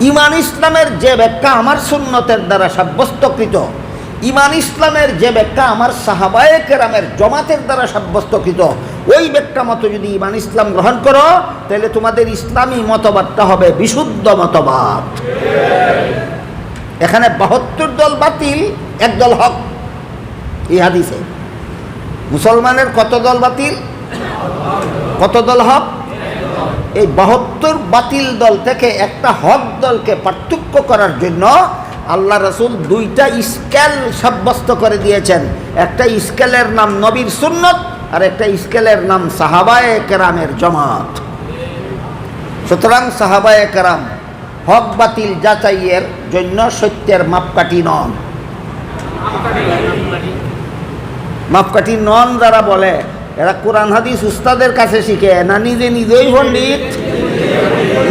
ইমান ইসলামের যে ব্যাখ্যা আমার সুন্নতের দ্বারা সাব্যস্তকৃত, ইমান ইসলামের যে ব্যাখ্যা আমার সাহাবায়ে কেরামের জমাতের দ্বারা সাব্যস্তকৃত, ওই ব্যাখ্যা মতো যদি ইমান ইসলাম গ্রহণ করো, তাহলে তোমাদের ইসলামী মতবাদটা হবে বিশুদ্ধ মতবাদ। এখানে বাহাত্তর দল বাতিল, এক দল হক। এই হাদিসে। মুসলমানের কত দল বাতিল? কত দল হক? এই বাহাত্তর বাতিল দল থেকে একটা হক দলকে পার্থক্য করার জন্য আল্লাহ রসুল দুইটা স্কেল সাব্যস্ত করে দিয়েছেন। একটা স্কেলের নাম নবীর সুন্নত, আর একটা স্কেলের নাম সাহাবায়ে কেরামের জমাত। সুতরাং সাহাবায়ে কেরাম হক বাতিল যাচাইয়ের জন্য সত্যের মাপকাঠি নন। মাপকাঠি নন যারা বলে এরা কোরআন, হাদিস উস্তাদের কাছে শিখে, না নিজে নিজেই পণ্ডিত?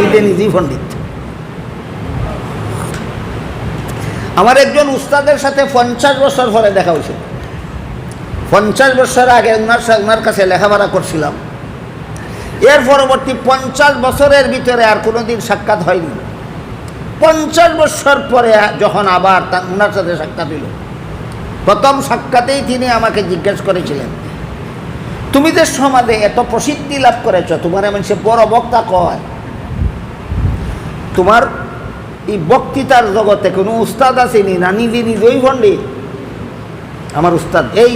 নিজে নিজেই পণ্ডিত। আমার একজন উস্তাদের সাথে পঞ্চাশ বছর পরে দেখা হয়েছে। পঞ্চাশ বছর আগে ওনার ওনার কাছে লেখাপড়া করছিলাম। এর পরবর্তী পঞ্চাশ বছরের ভিতরে আর কোনোদিন সাক্ষাৎ হয়নি। পঞ্চাশ বছর পরে যখন আবার তা ওনার সাথে সাক্ষাৎ হইল। প্রথম সাক্ষাতেই তিনি আমাকে জিজ্ঞেস করেছিলেন তুমি যে সমাজে এত প্রসিদ্ধি লাভ করেছ, তোমার এমন সে বড় বক্তা কয়? তোমার এই বক্তৃতার জগতে কোনো উস্তাদ আসেনি, না নিজে নিজেই পণ্ডিত? আমার উস্তাদ, এই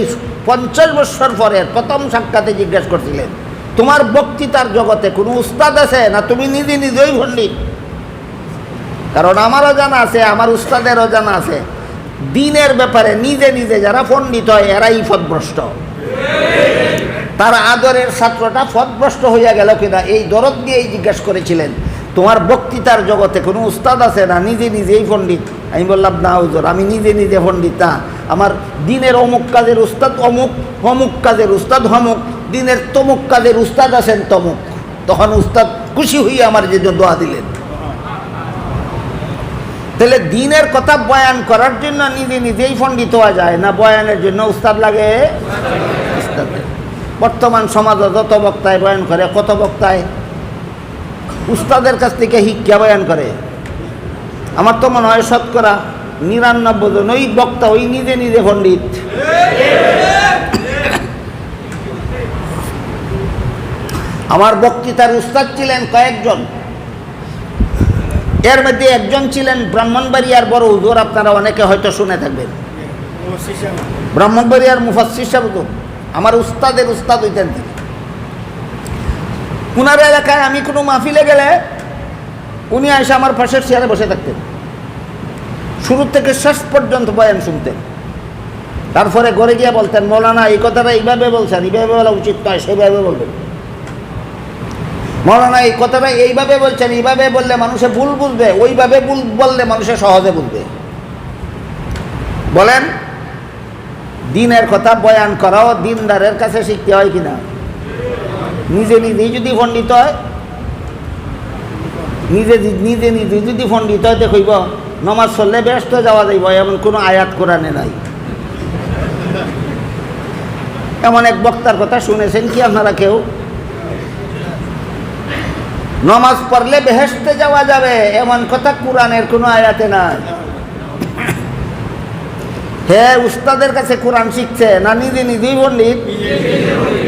পঞ্চাশ বছর পরে প্রথম সাক্ষাতে জিজ্ঞেস করছিলেন, তোমার বক্তৃতার জগতে কোনো উস্তাদ আছে, না তুমি নিজে নিজেই পণ্ডিত? কারণ আমারও জানা আছে, আমার উস্তাদেরও জানা আছে, দিনের ব্যাপারে নিজে নিজে যারা পণ্ডিত হয়, এরাই পদভ্রষ্ট। তার আদরের ছাত্রটা পদভ্রষ্ট হইয়া গেল কিনা, এই দরদ দিয়েই জিজ্ঞেস করেছিলেন। তোমার বক্তৃতার জগতে কোনো উস্তাদ আছে না? নিজে নিজেই পণ্ডিত। আমি বললাম, না হুজুর, আমি নিজে নিজে পণ্ডিত না। আমার দিনের অমুক কাজের উস্তাদ অমুক অমুক কাজের উস্তাদ হমুক দিনের তমুক কাজের উস্তাদ আছেন তমুক। তখন উস্তাদ খুশি হইয়া আমার যে দোয়া দিলেন। তাহলে দিনের কথা বয়ান করার জন্য নিজে নিজেই পণ্ডিত হওয়া যায় না? বয়ানের জন্য উস্তাদ লাগে। বর্তমান সমাজে যত বক্তায় বয়ান করে, কত বক্তায় উস্তাদের কাছ থেকে শিক্ষা বয়ান করে। আমার তো মনে হয় শতকরা নিরানব্বই জন ওই বক্তা ওই নিজে নিজে পণ্ডিত। আমার বক্তৃতার উস্তাদ ছিলেন কয়েকজন। এর মধ্যে একজন ছিলেন ব্রাহ্মণবাড়িয়ার বড় হুজুর, আপনারা অনেকে হয়তো শুনে থাকবেন। ব্রাহ্মণবাড়িয়ার মুফাসির সাহেব আমার উস্তাদের উস্তাদ হইতেন তিনি। উনার এলাকায় আমি কোনো মাহফিলে গেলে উনি এসে আমার পাশের চেয়ারে বসে থাকতেন। শুরু থেকে শেষ পর্যন্ত বয়ান শুনতেন। তারপরে ঘরে গিয়ে বলতেন, মৌলানা, এই কথাটা এইভাবে বলছেন, এইভাবে বলা উচিত নয়, সেভাবে বলবেন। মৌলানা, এই কথাটা এইভাবে বলছেন, এইভাবে বললে মানুষে ভুল বুঝবে, ওইভাবে ভুল বললে মানুষে সহজে বুঝবে। বলেন দিনের কথা বয়ান করাও দিনদারের কাছে শিখতে হয় কিনা? নিজে নিজেই যদি পণ্ডিত হয়, নিজে নিজে নিজে যদি পণ্ডিত হয় দেখইব নমাজ চললে ব্যস্ত যাওয়া যাইব, এমন কোনো আয়াত কোরআনে নাই। এমন এক বক্তার কথা শুনেছেন কি আপনারা কেউ? নমাজ পড়লে বেহেস্তে যাওয়া যাবে, এমন কথা কোরআনের কোনো আয়াতে নাই। হে উস্তাদের কাছে কোরআন শিখছে না নিজে নিজেই পণ্ডিত?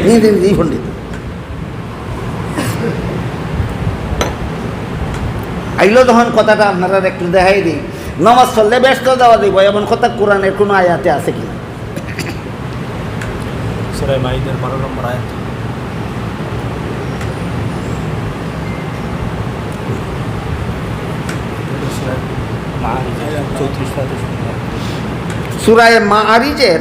নিজে নিজেই পণ্ডিত। আইলো তখন কথাটা আপনারা একটু দেখাই দিই। নমাজ চললে ব্যস্ত দেওয়া দিব এমন কথা কোরআনের কোনো আয়াতে আছে কি সুরাই মাইদের বারো নম্বর আয়াত। চৌত্রিশ সুরায় মা আরিজের